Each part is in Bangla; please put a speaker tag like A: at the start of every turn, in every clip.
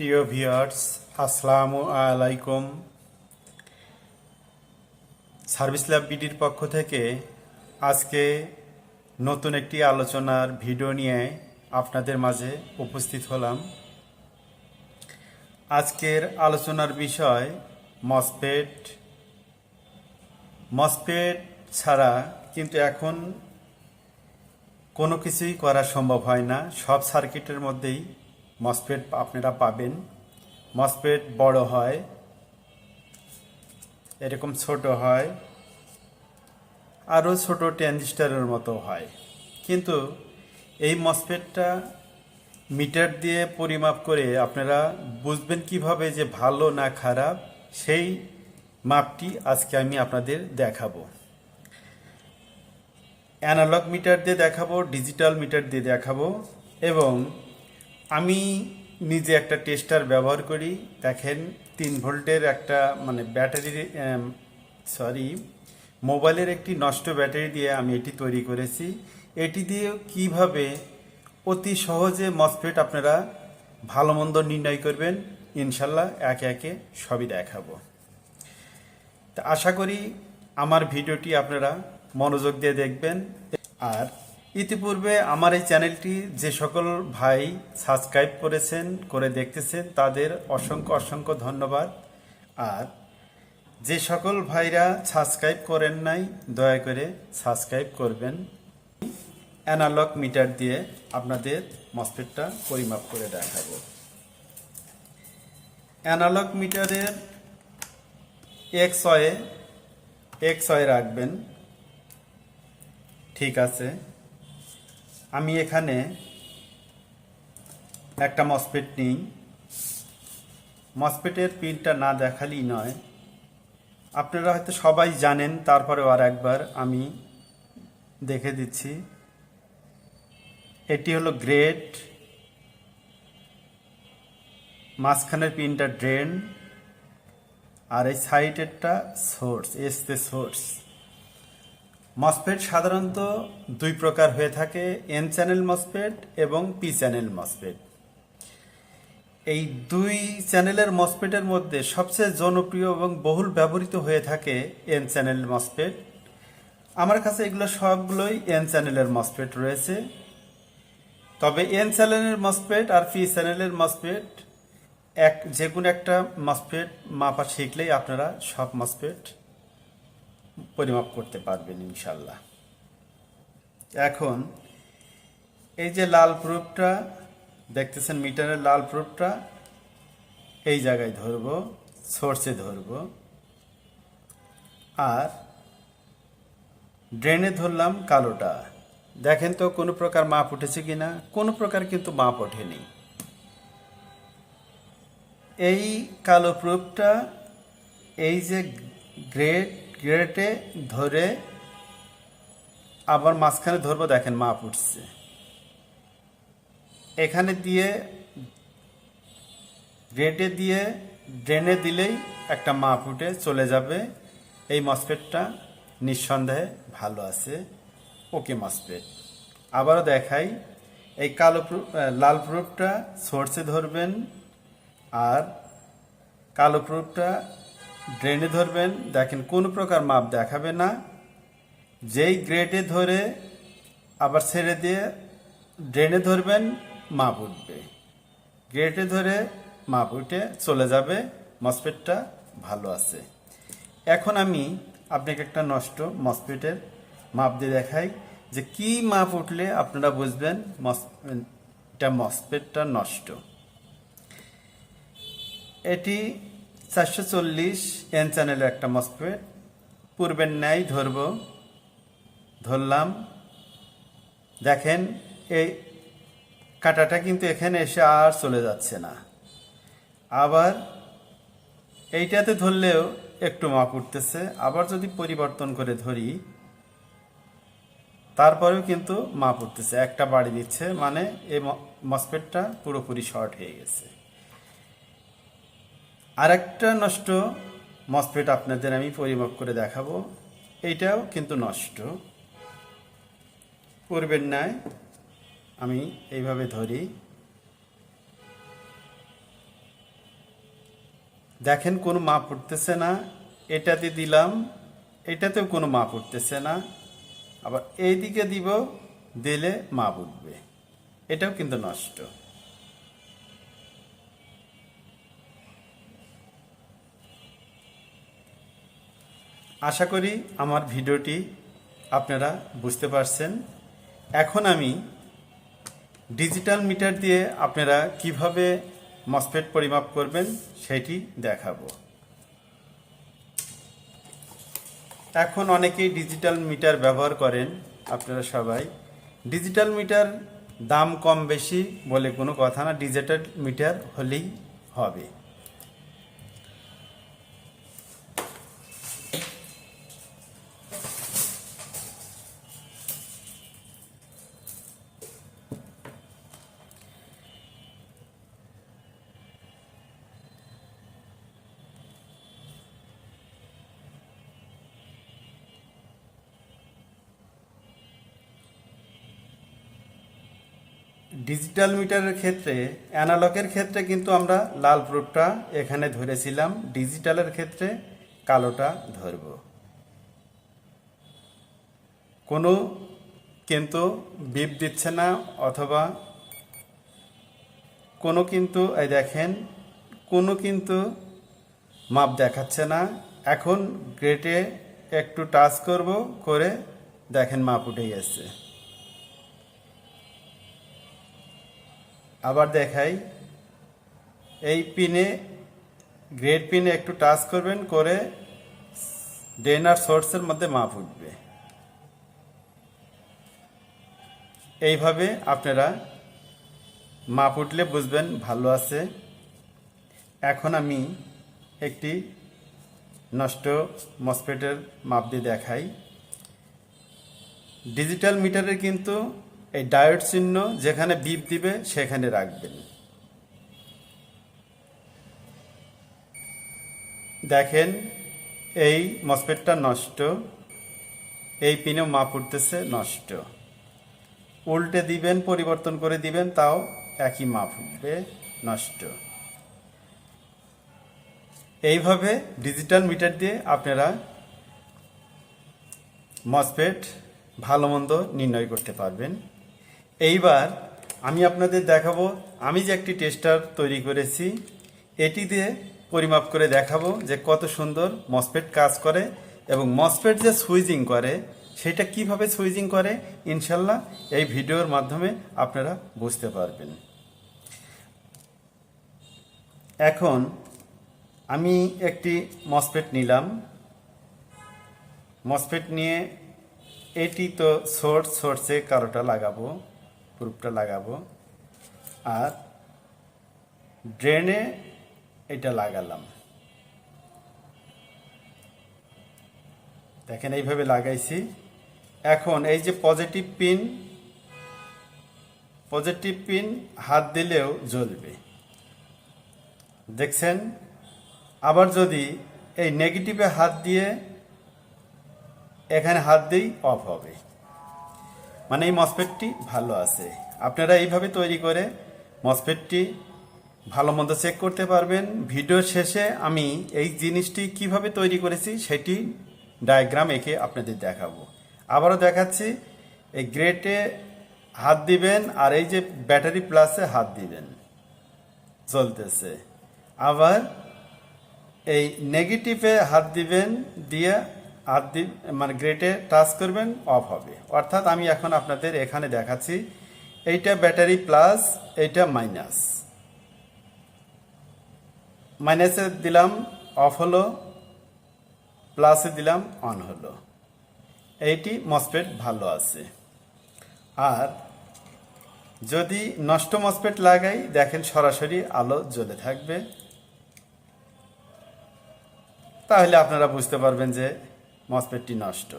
A: প্রিয় ভিউয়ার্স, আসসালামু আলাইকুম। সার্ভিস ল্যাব বিডির পক্ষ থেকে আজকে নতুন একটি আলোচনার ভিডিও নিয়ে আপনাদের মাঝে উপস্থিত হলাম। আজকের আলোচনার বিষয় মসপেট মসপেট ছাড়া কিন্তু এখন কোনো কিছুই করা সম্ভব হয় না। সব সার্কিটের মধ্যেই মসপেট আপনারা পাবেন। মসপেট বড় হয়, এরকম ছোট হয়, আরও ছোট ট্রানজিস্টারের মতো হয়। কিন্তু এই মসপেটটা মিটার দিয়ে পরিমাপ করে আপনারা বুঝবেন কীভাবে যে ভালো না খারাপ, সেই মাপটি আজকে আমি আপনাদের দেখাবো। অ্যানালগ মিটার দিয়ে দেখাবো ডিজিটাল মিটার দিয়ে দেখাবো এবং আমি নিজে একটা টেস্টার ব্যবহার করি। দেখেন, তিন ভোল্টের একটা মানে ব্যাটারি সরি, মোবাইলের একটি নষ্ট ব্যাটারি দিয়ে আমি এটি তৈরি করেছি। এটি দিয়ে কীভাবে অতি সহজে মসফেট আপনারা ভালো মন্দ নির্ণয় করবেন, ইনশাল্লাহ একে একে সবই দেখাবো। তা আশা করি আমার ভিডিওটি আপনারা মনোযোগ দিয়ে দেখবেন। আর ইতিপূর্বে আমার এই চ্যানেলটি যে সকল ভাই সাবস্ক্রাইব করেছেন, করে দেখতেছেন, তাদের অসংখ্য অসংখ্য ধন্যবাদ। আর যে সকল ভাইরা সাবস্ক্রাইব করেন নাই, দয়া করে সাবস্ক্রাইব করবেন। অ্যানালগ মিটার দিয়ে আপনাদের মসপেটটা পরিমাপ করে দেখাবো। অ্যানালগ মিটারের এক্স অয়ে এক্স অয়ে রাখবেন। ঠিক আছে। আমি এখানে একটা মসপেট নিই। মসপেটের পিনটা না দেখালেই নয়। আপনারা হয়তো সবাই জানেন, তারপরেও আর একবার আমি দেখে দিচ্ছি। এটি হলো গ্রেট। মাঝখানের পিনটা ড্রেন। আর এই সাইডেরটা সোর্স এসতে সোর্স। মসপেট সাধারণত দুই প্রকার হয়ে থাকে এন চ্যানেল মসপেট এবং পি চ্যানেল মসপেট এই দুই চ্যানেলের মসপেটের মধ্যে সবচেয়ে জনপ্রিয় এবং বহুল ব্যবহৃত হয়ে থাকে এন চ্যানেল মসপেট আমার কাছে এগুলো সবগুলোই এন চ্যানেলের মসপেট রয়েছে। তবে এন চ্যানেলের মসপেট আর পি চ্যানেলের মসপেট এক যে কোনো একটা মসপেট মাপা শিখলেই আপনারা সব মসপেট পরিমাপ করতে পারবেন ইনশাল্লাহ এখন এই যে লাল প্রুফটা, দেখতেছেন মিটারের লাল প্রুফটা, এই জায়গায় ধরব, সোর্সে ধরব। আর ড্রেনে ধরলাম কালোটা। দেখেন তো কোনো প্রকার মাপ উঠেছে কিনা, কোনো প্রকার কিন্তু মাপ ওঠেনি। এই কালো প্রুফটা, এই যে গ্রেড গ্রেটে ধরে আবার মাঝখানে ধরবো, দেখেন মাপ উঠছে এখানে দিয়ে গ্রেটে দিয়ে ড্রেনে দিলেই একটা মাপ উঠে চলে যাবে। এই মসপেটটা নিঃসন্দেহে ভালো আছে। Okay MOSFET. আবারও দেখাই, এই কালো লাল প্রুফটা সোর্সে ধরবেন আর কালো প্রুফটা ড্রেনে ধরবেন। দেখেন কোনো প্রকার মাপ দেখাবে না। যেই গ্রেডে ধরে আবার ছেড়ে দিয়ে ড্রেনে ধরবেন, মাপ উঠবে। গ্রেটে ধরে মাপ উঠে চলে যাবে। মসপেটটা ভালো আছে। এখন আমি আপনাকে একটা নষ্ট মসপেটের মাপ দিয়ে দেখাই যে কি মাপ উঠলে আপনারা বুঝবেন মস এটা মসপেটটা নষ্ট। এটি চারশো চল্লিশ এন চ্যানেলের একটা মসপেট পূর্বের ন্যায় ধরব, ধরলাম। দেখেন, এই কাটাটা কিন্তু এখানে এসে আর চলে যাচ্ছে না। আবার এইটাতে ধরলেও একটু মাপ উঠতেছে। আবার যদি পরিবর্তন করে ধরি, তারপরেও কিন্তু মাপ উঠতেছে। একটা বাড়ি দিচ্ছে মানে এই মসপেটটা পুরোপুরি শর্ট হয়ে গেছে। আরেকটা নষ্ট মসপেট আপনাদের আমি পরিমাপ করে দেখাবো। এইটাও কিন্তু নষ্ট। পূর্বের ন্যায় আমি এইভাবে ধরি। দেখেন কোনো মাপ উঠতেছে না, এটাতে দিলাম, এটাতেও কোনো মাপ উঠতেছে না। আবার এইদিকে দিব, দিলে মাপ উঠবে। এটাও কিন্তু নষ্ট। আশা করি আমার ভিডিওটি আপনারা বুঝতে পারছেন। এখন আমি ডিজিটাল মিটার দিয়ে আপনারা কীভাবে মসফেট পরিমাপ করবেন সেটি দেখাবো। এখন অনেকেই ডিজিটাল মিটার ব্যবহার করেন, আপনারা সবাই। ডিজিটাল মিটার দাম কম বেশি বলে কোনো কথা না, ডিজিটাল মিটার হলেই হবে। ডিজিটাল মিটারের ক্ষেত্রে অ্যানালগের ক্ষেত্রে কিন্তু আমরা লাল প্রুফটা এখানে ধরেছিলাম ডিজিটালের ক্ষেত্রে কালোটা ধরব। কোনো কিন্তু বিপ দিচ্ছে না, অথবা কোনো কিন্তু, এই দেখেন, কোনো কিন্তু মাপ দেখাচ্ছে না। এখন গ্রেটে একটু টাচ করব, করে দেখেন মাপ উঠে গেছে। আবার দেখাই। এই পিনে, গ্রেড পিনে একটু টাচ করবেন করে ড্রেন আর সোর্সের মধ্যে মাপ উঠবে। এইভাবে আপনারা মাপ উঠলে বুঝবেন ভালো আছে। এখন আমি একটি নষ্ট মসপেটের মাপ দিয়ে দেখাই। ডিজিটাল মিটারের কিন্তু এই ডায়োড চিহ্ন যেখানে বিপ দিবে, সেখানে রাখবেন। দেখেন, এই মসপেটটা নষ্ট, এই পিনেও মাপ উঠতেছে, নষ্ট। উল্টে দিবেন, পরিবর্তন করে দিবেন, তাও একই মাপ উঠবে, নষ্ট। এইভাবে ডিজিটাল মিটার দিয়ে আপনারা মসপেট ভালো মন্দ নির্ণয় করতে পারবেন। এইবার আমি আপনাদের দেখাবো, আমি যে একটি টেস্টার তৈরি করেছি, এটি দিয়ে পরিমাপ করে দেখাবো যে কত সুন্দর মসপেট কাজ করে এবং মসপেট যে সুইজিং করে, সেটা কীভাবে সুইজিং করে, ইনশাল্লাহ এই ভিডিওর মাধ্যমে আপনারা বুঝতে পারবেন। এখন আমি একটি মসপেট নিলাম। মসপেট নিয়ে এটি তো সোর্স সোর্সে কারোটা লাগাবো। প্রুফটা লাগাবো। আর ড্রেনে এটা লাগালাম। দেখেন এইভাবে লাগাইছি। এখন এই যে পজিটিভ পিন পজিটিভ পিন হাত দিলেও জ্বলবে। দেখছেন? আবার যদি এই নেগেটিভে হাত দিয়ে এখানে হাত দিই অফ হবে। মানে এই মসপেটটি ভালো আছে। আপনারা এইভাবে তৈরি করে মসপেটটি ভালো মন্দ চেক করতে পারবেন। ভিডিও শেষে আমি এই জিনিসটি কীভাবে তৈরি করেছি সেটি ডায়াগ্রাম এঁকে আপনাদের দেখাবো। আবারও দেখাচ্ছি, এই গ্রেটে হাত দিবেন আর এই যে ব্যাটারি প্লাসে হাত দিবেন। চলতেছে। আবার এই নেগেটিভে হাত দিবেন, দিয়ে হাত দি মানে গ্রেটে টাচ করবেন অফ হবে। অর্থাৎ আমি এখন আপনাদের এখানে দেখাচ্ছি, এইটা ব্যাটারি প্লাস এইটা মাইনাস মাইনাসে দিলাম অফ হলো প্লাসে দিলাম অন হলো। এইটি মসপেট ভালো আছে। আর যদি নষ্ট মসপেট লাগাই, দেখেন সরাসরি আলো জ্বলে থাকবে। তাহলে আপনারা বুঝতে পারবেন যে মসপেটটি নষ্ট।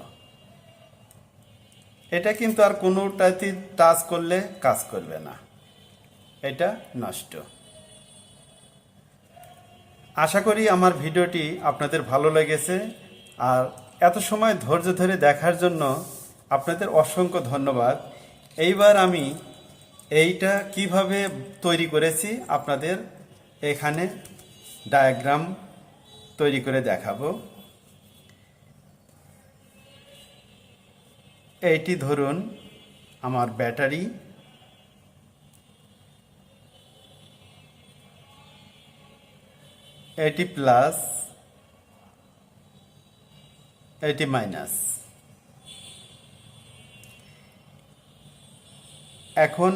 A: এটা কিন্তু আর কোনোটাতে টাচ করলে কাজ করবে না। এটা নষ্ট। আশা করি আমার ভিডিওটি আপনাদের ভালো লেগেছে। আর এত সময় ধৈর্য ধরে দেখার জন্য আপনাদের অসংখ্য ধন্যবাদ। এইবার আমি এইটা কীভাবে তৈরি করেছি আপনাদের এখানে ডায়াগ্রাম তৈরি করে দেখাবো। এইটি ধরুন আমার ব্যাটারি। এটি প্লাস এটি মাইনাস। এখন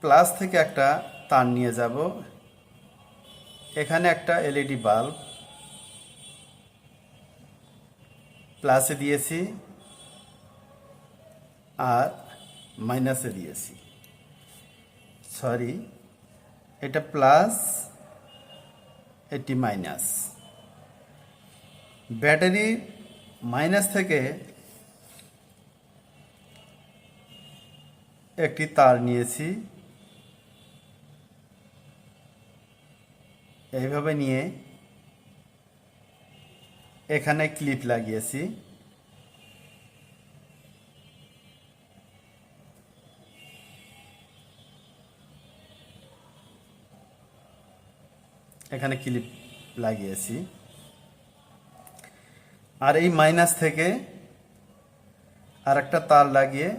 A: প্লাস থেকে একটা তার নিয়ে যাব। এখানে একটা এলইডি বাল্ব। প্লাসে দিয়েছি। আর মাইনাসে দিয়েছি। সরি এটা প্লাস এটি মাইনাস ব্যাটারি মাইনাস থেকে একটি তার নিয়েছি। এইভাবে নিয়ে এখানে ক্লিপ লাগিয়েছি। এখানে ক্লিপ লাগিয়েছি। আর এই মাইনাস থেকে আর একটা তার লাগিয়ে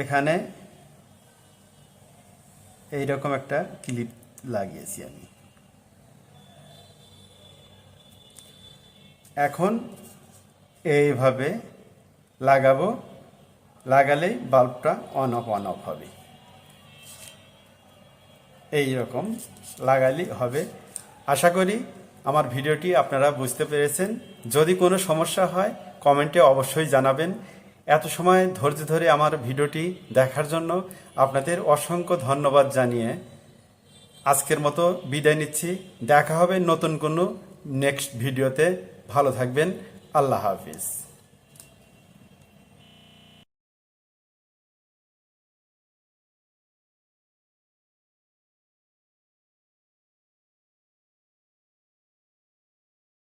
A: এখানে এইরকম একটা ক্লিপ লাগিয়েছি আমি। এখন এইভাবে লাগাবো, লাগালেই বাল্বটা অন অফ অন অফ হবে। এই রকম লাগালেই হবে। আশা করি আমার ভিডিওটি আপনারা বুঝতে পেরেছেন। যদি কোনো সমস্যা হয়, কমেন্টে অবশ্যই জানাবেন। এত সময় ধৈর্য ধরে আমার ভিডিওটি দেখার জন্য আপনাদের অসংখ্য ধন্যবাদ জানিয়ে আজকের মতো বিদায় নিচ্ছি। দেখা হবে নতুন কোনো নেক্সট ভিডিওতে। ভালো থাকবেন। আল্লাহ হাফিজ।